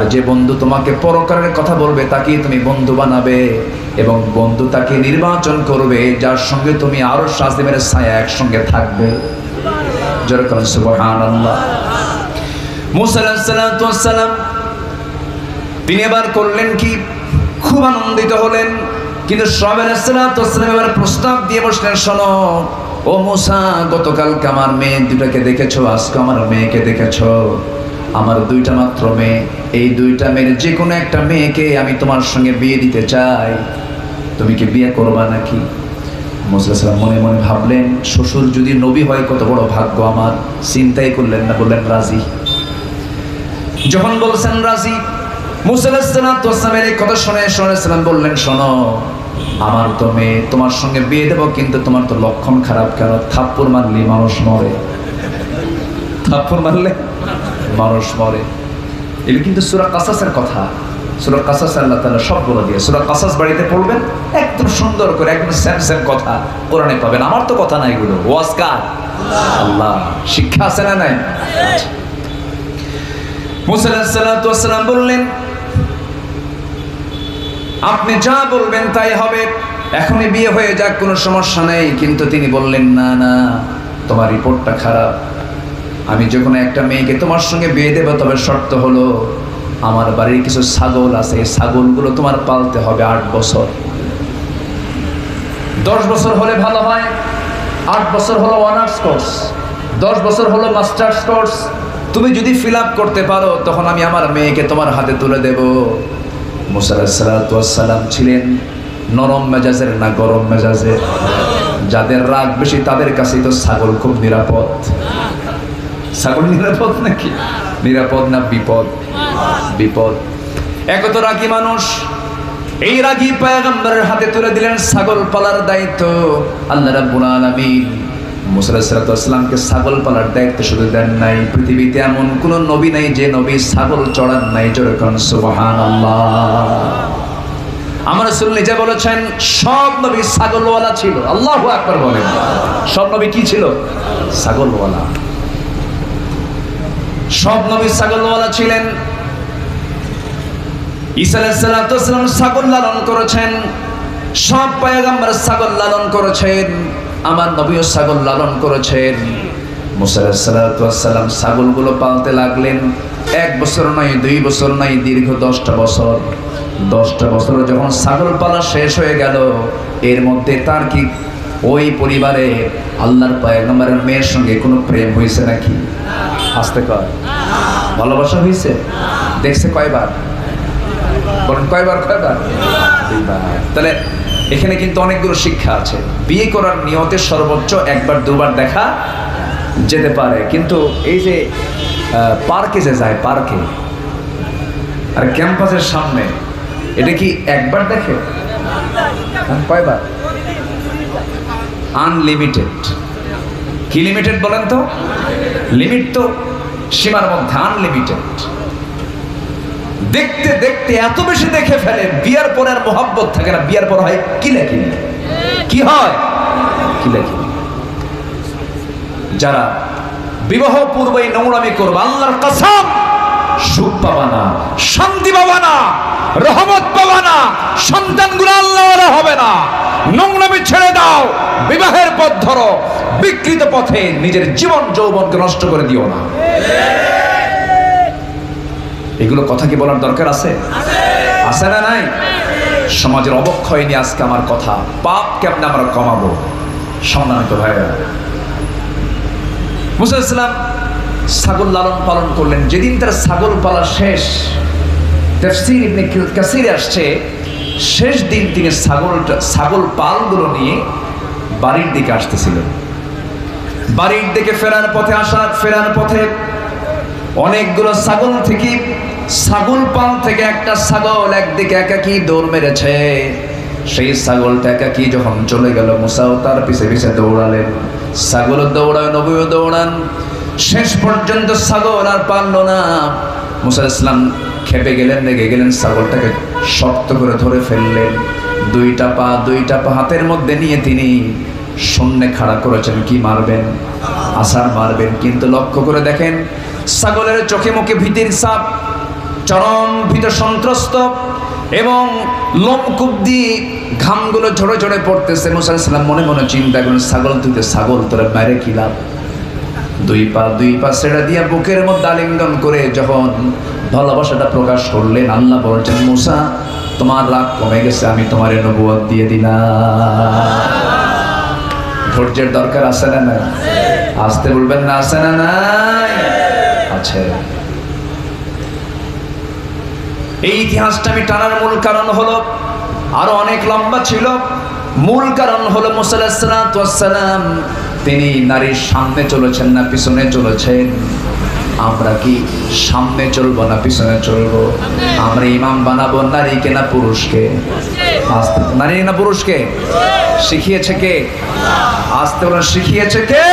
আর যে বন্ধু তোমাকে পরকারের কথা বলবে, তাকেই তুমি বন্ধু বানাবে এবং বন্ধু তাকে নির্বাচন করবে, যার সঙ্গে তুমি আরও শাস্তিমের ছায়া একসঙ্গে থাকবে। তিনি এবার করলেন কি? খুব আনন্দিত হলেন, কিন্তু এবার প্রস্তাব দিয়ে বসলেন, শোনো, ও মুসা, গতকালকে আমার মেয়ে দুটাকে দেখেছ, আজকে আমার মেয়েকে দেখেছ। আমার দুইটা মাত্র মেয়ে। এই দুইটা মেয়ের যে কোনো একটা মেয়েকে আমি তোমার সঙ্গে বিয়ে দিতে চাই। তুমি কি বিয়ে করবা নাকি? মুসলাম মনে মনে ভাবলেন শ্বশুর যদি নবী হয় কত বড় ভাগ্য আমার। চিন্তাই করলেন না বললেন রাজি। যখন বলছেন রাজি মুসালামের এই কথা শুনে শুনেছিলাম বললেন শোনো আমার তো মেয়ে তোমার সঙ্গে বিয়ে দেবো কিন্তু তোমার তো লক্ষণ খারাপ কেন? থাপ্পর মারলে মানুষ মরে। থাপ্পর মারলে? মানুষ মরে। এগুলো কিন্তু সুরা কাসাসের কথা। সুরা কাসাস আল্লাহ তালা সব বলে দিয়ে, সুরা কাসাস বাড়িতে পড়বেন, একদম সুন্দর করে, একদম স্যাম স্যাম কথা কোরআনে পাবেন। আমার তো কথা নাই এগুলো। ওয়াজকার আল্লাহ। শিক্ষা আছে না নাই? মুসাল্লাম বললেন, আপনি যা বলবেন তাই হবে। এখনই বিয়ে হয়ে যাক, কোনো সমস্যা নেই। কিন্তু তিনি বললেন, না না, তোমার রিপোর্টটা খারাপ। আমি যখন একটা মেয়েকে তোমার সঙ্গে বিয়ে দেবো, তবে শর্ত হলো আমার বাড়ির কিছু ছাগল আছে। এই ছাগলগুলো তোমার পালতে হবে আট বছর। দশ বছর হলে ভালো হয়, আট বছর হলো অনার্স কোর্স দশ বছর হলো মাস্টার্স কোর্স তুমি যদি ফিল করতে পারো, তখন আমি আমার মেয়েকে তোমার হাতে তুলে দেব। মুসাল্লাম ছিলেন নরম মেজাজের না গরম মেজাজের? যাদের রাগ বেশি, তাদের কাছেই তো ছাগল খুব নিরাপদ। ছাগল নিরাপদ নাকি? নিরাপদ না বিপদ? বিপদ। এক তো রাগী মানুষ, এই রাগী পায়গম্বরের হাতে তুলে দিলেন ছাগল পালার দায়িত্ব। আল্লাহ রাব্বুল আলামিন ছাগল পালার দায়িত্ব শুধু দেন নাই। পৃথিবীতে এমন কোন নবী নাই যে নবী ছাগল চড়ান নাই। যেরকম আমার রসুল নিজে বলেছেন, সব নবী ছাগলওয়ালা ছিল। আল্লাহ আকবার বলেন। সব নবী কি ছিল? ছাগলওয়ালা। সব নবী ছাগলওয়ালা ছিলেন। ঈসা আলাইসালাম ছাগল লালন করেছেন, সব পায়গাম্বার ছাগল লালন করেছেন, আমার নবীও ছাগল লালন করেছেন। মুসাল্লাম ছাগলগুলো পালতে লাগলেন, এক বছর নয়, দুই বছর নয়, দীর্ঘ দশটা বছর। দশটা বছর যখন ছাগল পালা শেষ হয়ে গেল, এর মধ্যে তার কি ওই পরিবারে আল্লাহর পায়গাম্বারের মেয়ের সঙ্গে কোনো প্রেম হয়েছে নাকি? আসতে কয়। ভালোবাসা হয়েছে দেখছে কয়বার? বলেন কয়বার কয়বার? তাহলে এখানে কিন্তু অনেকগুলো শিক্ষা আছে। বিয়ে করার নিয়তে সর্বোচ্চ একবার দুবার দেখা যেতে পারে। কিন্তু এই যে পার্কে যে যায় পার্কে আর ক্যাম্পাসের সামনে এটা কি একবার দেখে? হ্যাঁ, কয়বার? আনলিমিটেড। কি লিমিটেড বলেন তো? লিমিট তো সীমার মধ্যে আনলিমিটেড দেখতে দেখতে এত বেশি দেখে ফেলে, বিয়ার পরে আর থাকে না। বিয়ার পর হয় কিলে কিলে কি হয়? কিলে কিলে যারা বিবাহ পূর্বে নোংরামি করবে, আল্লাহর কসম, সুখ পাবা না, শান্তি পাবা না, রহমত পাবা না, সন্তানগুলো আল্লাহওয়ালা হবে না। নোংরামি ছেড়ে দাও, বিবাহের পথ ধরো। বিকৃত পথে নিজের জীবন, যৌবনকে নষ্ট করে দিও না। এগুলো কথা কি বলার দরকার আছে? আছে না নাই? সমাজের অবক্ষয় নিয়ে আজকে আমার কথা। পাপ কেমনে আমরা কমাবো? সম্মানিত ভাইরা মুসা ইসলাম ছাগল লালন পালন করলেন। যেদিন তার ছাগল পালা শেষ, তফসির আসছে, শেষ দিন তিনি ছাগলটা ছাগল পালগুলো নিয়ে বাড়ির দিকে আসতেছিলেন। বাড়ির দিকে ফেরার পথে আসা ফেরার পথে অনেকগুলো ছাগল থেকে, ছাগল পাল থেকে একটা ছাগল একদিকে একাকি দৌড় মেরেছে। সেই ছাগলটা একাকি যখন চলে গেল, মুসাও তার পিছে পিছে দৌড়ালেন। ছাগল দৌড়ায় নবীও দৌড়ান। শেষ পর্যন্ত ছাগল আর পারল না। মুসা ইসলাম খেপে গেলেন, রেগে গেলেন, ছাগলটাকে শক্ত করে ধরে ফেললেন। দুইটা পা দুইটা পা হাতের মধ্যে নিয়ে তিনি শূন্যে খাড়া করেছেন, কি মারবেন? আসার মারবেন, কিন্তু লক্ষ্য করে দেখেন, ছাগলের চোখে মুখে ভীতির সাপ চরম ভীত সন্ত্রস্ত, এবং লোমকূপ দিয়ে ঘামগুলো ঝরে ঝরে পড়তেছে। মুসা মনে মনে চিন্তা করেন ছাগল তুইতে ছাগল, তোরা বাইরে কি লাভ? দুই পা দুই পা ছেড়ে দিয়ে বুকের মধ্যে আলিঙ্গন করে যখন ভালোবাসাটা প্রকাশ করলেন, আল্লাহ বলছেন, মুসা, তোমার রাগ কমে গেছে, আমি তোমার নবুয়াদ দিয়ে দিলাম। ধৈর্যের দরকার আছে না না আসতে বলবেন না আছে না নাই? আছে। এই ইতিহাসটা আমি টানার মূল কারণ হলো, আরও অনেক লম্বা ছিল। মূল কারণ হলো মুসাল্লাম তিনি নারীর সামনে চলেছেন না পিছনে চলেছেন? আমরা কি সামনে চলবো না পিছনে চলবো? আমরা ইমাম বানাবো নারীকে না পুরুষকে? নারী না পুরুষকে? শিখিয়েছে কে? আসতে শিখিয়েছে কে?